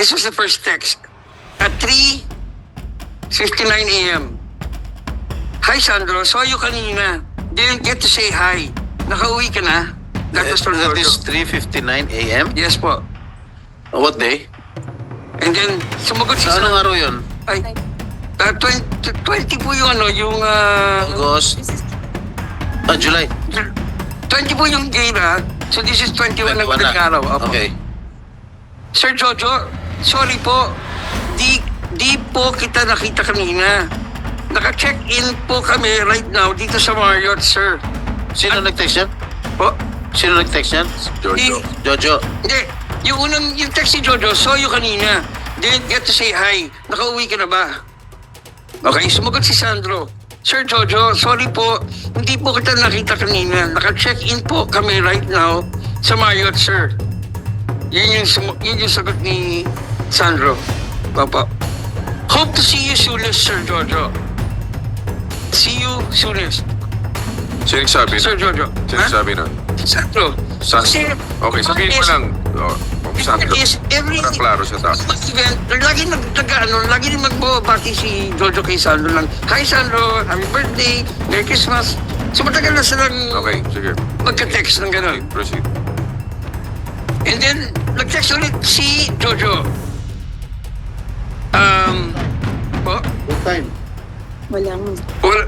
This was the first text. At 3.59 a.m. Hi, Sandro. Saw you kanina. Didn't get to say hi. Nakauwi ka na? That was from That is 3.59 a.m.? Yes po. What day? And then, sumagot si Sa Sandro. anong araw yun? Ay, uh, 20, 20 po yung ano, yung... ah, August? Ah, July. 20 po yung gala. So this is 21 ng 21 madaling na. araw. Opo. Okay. Sir Jojo, sorry po. Di, di po kita nakita kanina. Naka-check-in po kami right now dito sa Marriott, sir. Sino nag-text yan? Po? Sino nag-text yan? Di, Jojo. hindi. Yung unang, yung text ni Jojo, saw you kanina. Didn't get to say hi. Nakauwi ka na ba? Okay, sumagot si Sandro. Sir Jojo, sorry po. Hindi po kita nakita kanina. Naka-check-in po kami right now sa Marriott, sir. Yun yung, sum- yun yung sagot ni Sandro. Papa. Hope to see you soonest, Sir Jojo. See you soonest. Sino nagsabi Sir? Jojo. Nagsabi nun? Sandro. Sa- Kasi, Okay, sabihin mo lang. Oh, oh, Sandro. is every Para klaro sa taas. event, lagi nag, nag ano, lagi din magbabati si Jojo kay Sandro lang. Hi Sandro, happy birthday, Merry Christmas. So matagal na silang Okay, sige. magka-text ng gano'n. Proceed. And then, nag-text ulit si Jojo. Um, po, What time? Walang wala,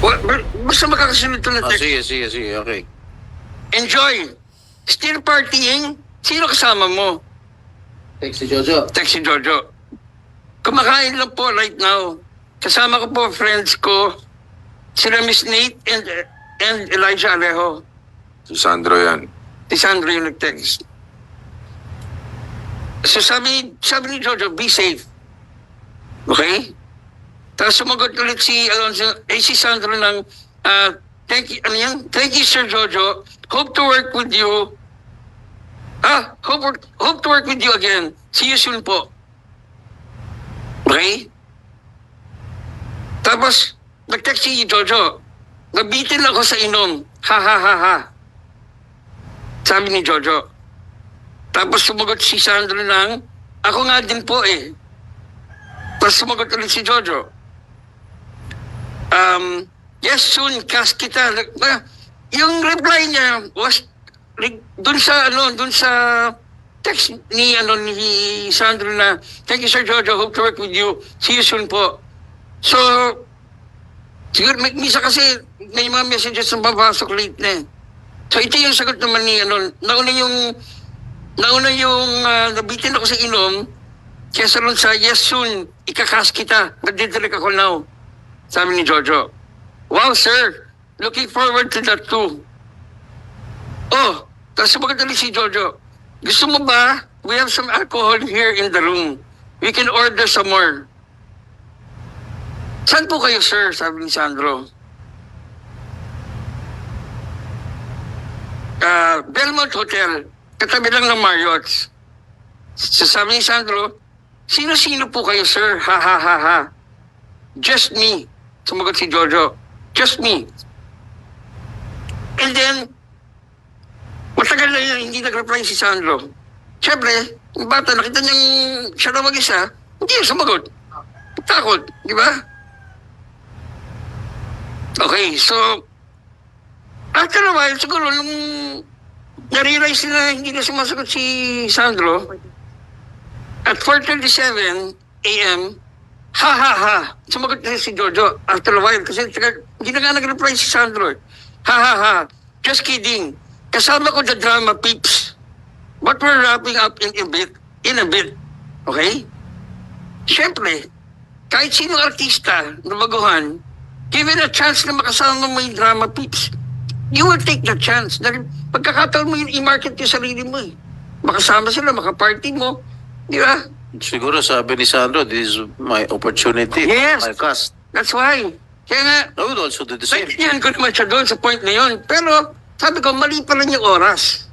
wala, basta makakasunod to na Ah, text. sige, sige, sige. Okay. Enjoy! Still partying? Sino kasama mo? Text si Jojo. Text si Jojo. Kumakain lang po right now. Kasama ko po friends ko. Sila Miss Nate and, and Elijah Alejo. Si Sandro yan. Si Sandro yung nag-text. So sabi, sabi ni Jojo, be safe. Okay? Tapos sumagot ulit si Alonso, eh si Sandro ng, ah, thank you, ano yan? Thank you, Sir Jojo. Hope to work with you. Ah, hope, hope to work with you again. See you soon po. Okay? Tapos, nag-text si Jojo, nabitin ako sa inom. Ha ha ha ha. Sabi ni Jojo. Tapos sumagot si Sandro ng, ako nga din po eh. Tapos sumagot ulit si Jojo. Um, yes, soon, cast kita. Yung reply niya was dun sa ano, dun sa text ni ano ni Sandro na thank you Sir Jojo, hope to work with you. See you soon po. So, siguro may misa kasi may mga messages na papasok late na eh. So ito yung sagot naman ni ano, nauna yung nauna yung uh, nabitin ako sa inom kesa ron sa yes soon, ikakas kita. Nagdidirect ako now. Sabi ni Jojo. Wow sir, looking forward to that too. Oh, tapos ulit si Jojo. Gusto mo ba? We have some alcohol here in the room. We can order some more. Saan po kayo, sir? Sabi ni Sandro. Ah, Belmont Hotel. Katabi lang ng Marriott's. So sabi ni Sandro, sino-sino po kayo, sir? Ha, ha, ha, ha. Just me. Sumagot si Jojo. Just me. And then, matagal na yun, hindi nag-reply si Sandro. Siyempre, yung bata, nakita niyang siya na mag-isa, hindi yung sumagot. Takot, di ba? Okay, so, after a while, siguro, nung na-realize na hindi na sumasagot si Sandro, at 4.37 a.m., ha ha ha, sumagot na si Jojo after a while, kasi hindi na nga nag-reply si Sandro. Ha ha ha, just kidding. Kasama ko the drama peeps. But we're wrapping up in a bit, in a bit. Okay? Siyempre, kahit sino artista na baguhan, given a chance na makasama mo yung drama peeps, you will take the chance. Dahil pagkakataon mo yun, i-market yung sarili mo eh. Makasama sila, makaparty mo. Di ba? Siguro sabi ni Sandro, this is my opportunity. Yes. My cast. That's why. Kaya nga, I would also do the same. Naintindihan ko naman siya doon sa point na yun. Pero sabi ko, mali pa rin yung oras.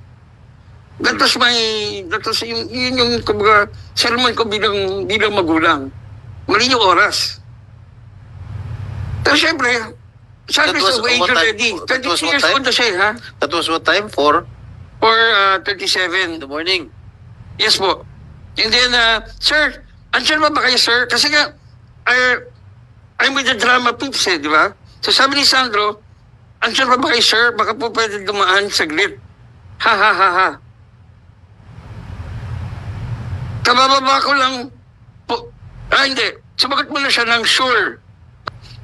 That was my, that was yung, yun yung kumbaga, sermon ko bilang, bilang magulang. Mali yung oras. Pero syempre, sabi That was sa wage what time- already. that was 22 what years time? old na siya, eh, ha? That was what time? 4 Or uh, in 37. the morning. Yes po. And then, uh, sir, andyan ba ba kayo, sir? Kasi nga, I, I'm with the drama peeps eh, di ba? So sabi ni Sandro, andyan ba ba kayo, sir? Baka po pwede dumaan saglit. Ha, ha, ha, ha. Kabababa ko lang po. Ah, hindi. Sumagot mo na siya ng sure.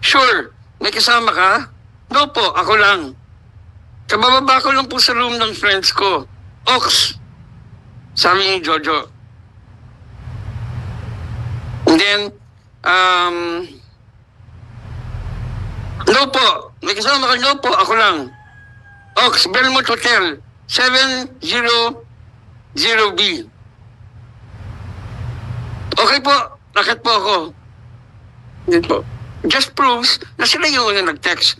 Sure. May kasama ka? No po, ako lang. Kabababa ko lang po sa room ng friends ko. Ox. Sabi ni Jojo. And then, um, no po. May kasama ka? No po, ako lang. Ox, Belmont Hotel, 700B. Okay po, lakad po ako. Yun po. Just proves na sila yung una nag-text.